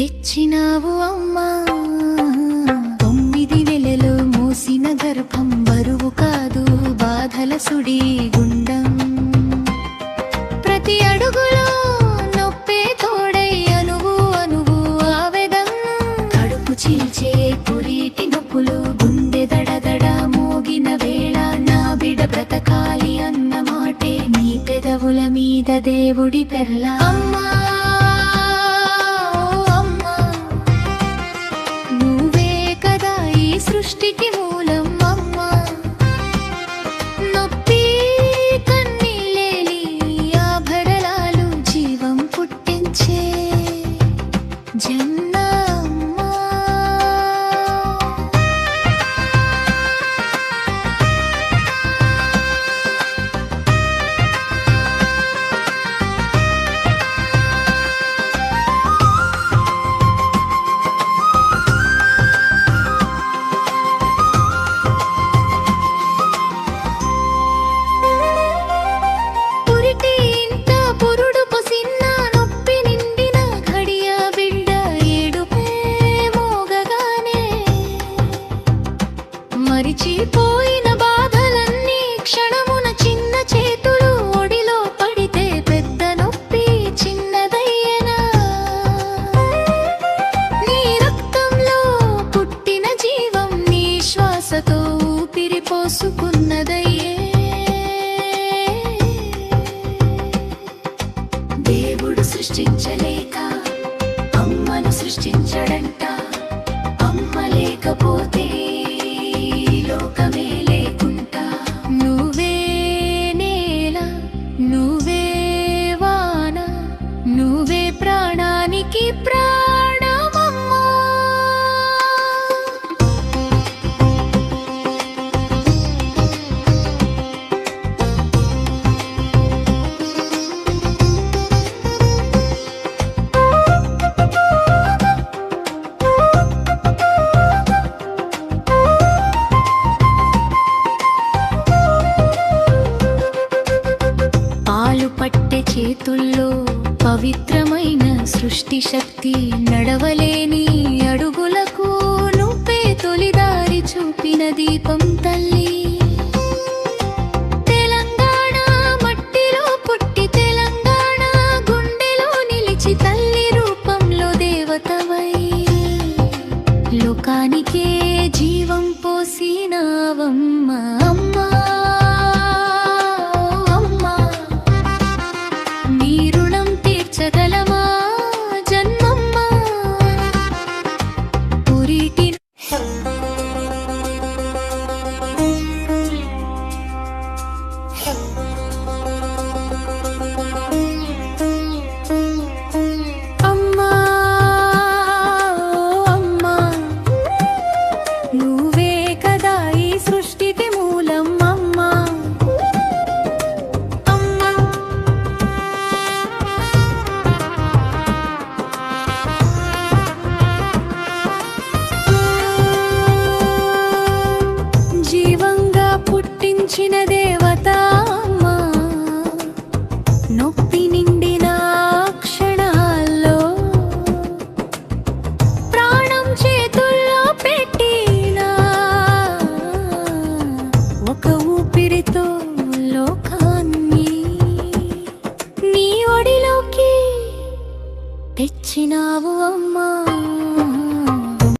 తెచ్చినావు అమ్మా. తొమ్మిది నెలలు మోసిన గర్భం బరువు కాదు బాధల సుడి గుండం. ప్రతి అడుగులో నొప్పే తోడై అనువు అనువు ఆవేదం. కడుపు చీల్చే పురీటి నొప్పులు గుండె దడదడ మోగిన వేళ నా బిడ బ్రతకాలి అన్న మాటే నీ పెదవుల మీద దేవుడి పెర్ల. అమ్మా ఈ సృష్టికి పోసుకున్నదయ్యే దేవుడు సృష్టించలేక అమ్మను సృష్టించడంట. అమ్మ లేకపోతే ఈ లోకమే పట్టె చేతుల్లో పవిత్రమైన సృష్టి శక్తి నడవలేని అడుగులకు నువ్వే తొలిదారి చూపిన దీపం తల్లి. తెలంగాణ మట్టిలో పుట్టి తెలంగాణ గుండెలో నిలిచి తల్లి రూపంలో దేవతవై. లోకానికే జీవం పోసినావమ్మ అమ్మా అమ్మా. మించిన దేవత నొప్పి నిండిన క్షణాల్లో ప్రాణం చేతుల్లో పెట్టిన ఒక ఊపిరితో లోకాన్ని నీ ఒడిలోకి తెచ్చినావు అమ్మా.